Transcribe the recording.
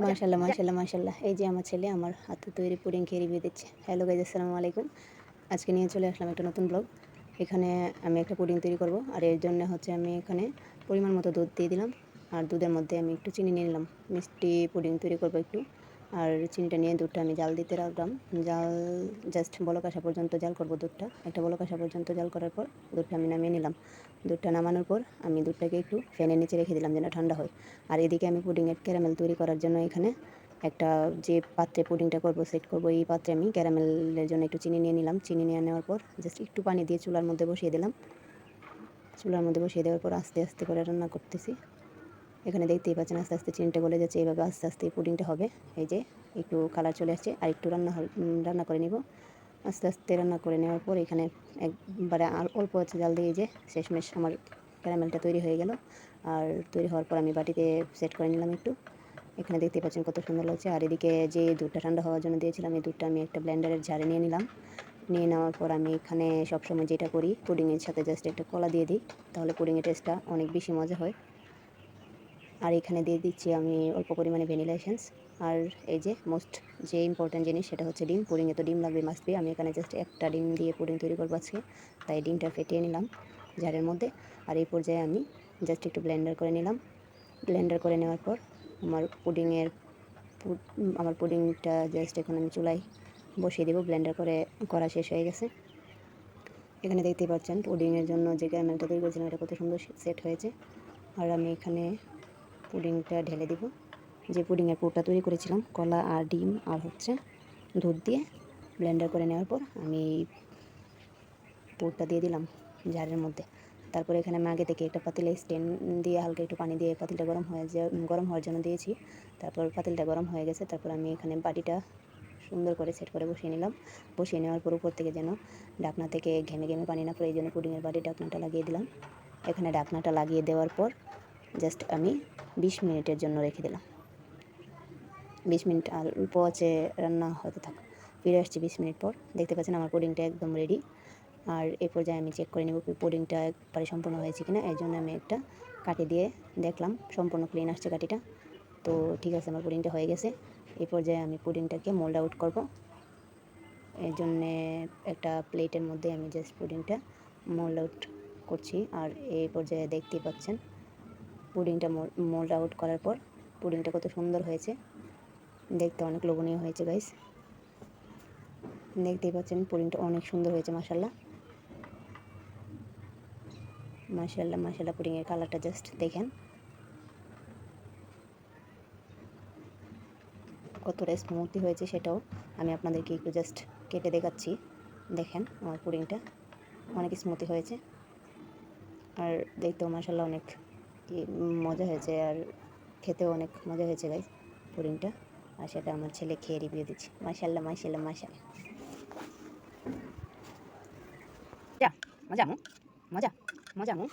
মাশাল্লাহ মাশাল্লাহ মাশাল্লাহ এই যে আমার ছেলে আমার হাতে তৈরি পুডিং খেয়ে রিভিউ দিচ্ছে। হ্যালো গাইজ আসসালামু আলাইকুম। আজকে নিয়ে চলে আসলাম একটা নতুন ব্লগ এখানে আমি একটা পুডিং তৈরি করব। আর এর জন্য হচ্ছে আমি এখানে পরিমাণ মতো দুধ দিয়ে দিলাম। আর দুধের মধ্যে আমি একটু চিনি নিয়ে নিলাম। মিষ্টি পুডিং তৈরি করব একটু। আর চিনিটা নিয়ে দুধটা আমি জাল দিতে রাখলাম। জাল জাস্ট বলক আসা পর্যন্ত জাল করব দুধটা। একটা বলক আসা পর্যন্ত জাল করার পর দুধটা আমি নামিয়ে নিলাম। দুধটা নামানোর পর আমি দুধটাকে একটু ফ্যানের নিচে রেখে দিলাম যেন ঠান্ডা হয়। আর এদিকে আমি পুডিংয়ের ক্যারামেল তৈরি করার জন্য এখানে একটা যে পাত্রে পুডিংটা করব সেট করব, এই পাত্রে আমি ক্যারামেলের জন্য একটু চিনি নিয়ে নিলাম। চিনি নিয়ে নেওয়ার পর জাস্ট একটু পানি দিয়ে চুলার মধ্যে বসিয়ে দিলাম। চুলার মধ্যে বসিয়ে দেওয়ার পর আস্তে আস্তে করে রান্না করতেছি। এখানে দেখতেই পাচ্ছেন, আস্তে আস্তে চিনিটা গলে যাচ্ছে এইভাবে আস্তে আস্তে পুডিংটা হবে। এই যে একটু কালার চলে আসছে, আর একটু রান্না রান্না করে নিব। আস্তে আস্তে রান্না করে নেওয়ার পর এখানে একবারে আর অল্প হচ্ছে জাল দিয়ে যে শেষমেশ আমার ক্যারামেলটা তৈরি হয়ে গেল। আর তৈরি হওয়ার পর আমি বাটিতে সেট করে নিলাম একটু। এখানে দেখতে পাচ্ছেন কত সুন্দর লাগছে। আর এদিকে যে দুধটা ঠান্ডা হওয়ার জন্য দিয়েছিলাম, এই দুধটা আমি একটা ব্লেন্ডারের ঝাড়ে নিয়ে নিলাম। নিয়ে নেওয়ার পর আমি এখানে সবসময় যেটা করি, পুডিংয়ের সাথে জাস্ট একটা কলা দিয়ে দিই। তাহলে পুডিংয়ের টেস্টটা অনেক বেশি মজা হয়। আর এখানে দিয়ে দিচ্ছি আমি অল্প পরিমাণে ভ্যানিলা এসেন্স। আর এই যে মোস্ট যে ইম্পর্ট্যান্ট জিনিস সেটা হচ্ছে ডিম। পুডিংয়ে তো ডিম লাগবে মাস্ট আমি এখানে জাস্ট একটা ডিম দিয়ে পুডিং তৈরি করব আজকে। তাই ডিমটা ফেটিয়ে নিলাম জারের মধ্যে। আর এই পর্যায়ে আমি জাস্ট একটু ব্লেন্ডার করে নিলাম। ব্লেন্ডার করে নেওয়ার পর আমার পুডিংয়ের আমার পুডিংটা জাস্ট এখন আমি চুলায় বসিয়ে দেবো। ব্লেন্ডার করে করা শেষ হয়ে গেছে। এখানে দেখতেই পাচ্ছেন পুডিংয়ের জন্য যে ক্যারামেলটা তৈরি করেছিলাম, এটা কত সুন্দর সেট হয়েছে। আর আমি এখানে পুডিংটা ঢেলে দিব। যে পুডিংয়ের পুরটা তৈরি করেছিলাম, কলা আর ডিম আর হচ্ছে দুধ দিয়ে ব্লেন্ডার করে নেওয়ার পর আমি পুরটা দিয়ে দিলাম জারের মধ্যে। তারপরে এখানে আমি আগে থেকে একটা পাতিলে স্টেন দিয়ে হালকা একটু পানি দিয়ে পাতিলটা গরম হয়ে যা, গরম হওয়ার জন্য দিয়েছি। তারপর পাতিলটা গরম হয়ে গেছে, তারপর আমি এখানে বাটিটা সুন্দর করে সেট করে বসিয়ে নিলাম। বসিয়ে নেওয়ার পর উপর থেকে যেন ডাকনা থেকে ঘেমে ঘেমে পানি না পড়ে, এই জন্য পুডিংয়ের বাটি ডাকনাটা লাগিয়ে দিলাম। এখানে ডাকনাটা লাগিয়ে দেওয়ার পর জাস্ট আমি বিশ মিনিটের জন্য রেখে দিলাম। বিশ মিনিট অল্প আছে রান্না হতে থাক। ফিরে আসছি বিশ মিনিট পর। দেখতে পাচ্ছেন আমার পুডিংটা একদম রেডি আর এই পর্যায়ে আমি চেক করে নেব পুডিংটা একবারে সম্পূর্ণ হয়েছে কিনা। এই জন্য আমি একটা কাটি দিয়ে দেখলাম, সম্পূর্ণ ক্লিন আসছে কাটিটা তো ঠিক আছে, আমার পুডিংটা হয়ে গেছে। এই পর্যায়ে আমি পুডিংটাকে মোল্ড আউট করব। এর জন্যে একটা প্লেটের মধ্যে আমি জাস্ট পুডিংটা মোল্ড আউট করছি। আর এই পর্যায়ে দেখতেই পাচ্ছেন পুডিংটা মোল্ড আউট করার পর পুডিংটা কত সুন্দর হয়েছে। দেখতে অনেক লোভনীয় হয়েছে গাইস দেখতেই পাচ্ছেন, পুডিংটা অনেক সুন্দর হয়েছে মাসাল্লাহ মাসাল্লাহ মাসাল্লাহ পুডিংয়ের কালারটা জাস্ট দেখেন। কতটা স্মুথি হয়েছে সেটাও আমি আপনাদেরকে একটু জাস্ট কেটে দেখাচ্ছি। দেখেন আমার পুডিংটা অনেক স্মুথি হয়েছে। আর দেখতেও মাসাল্লাহ অনেক ই- মজা হয়েছে আর খেতেও অনেক মজা হয়েছে গাইজ পুডিংটা আর সেটা আমার ছেলে খেয়ে রিভিউ দিচ্ছে। মাসাল্লাহ মাসাল্লাহ মাশাল্লাহ মজা মজা মজা মজা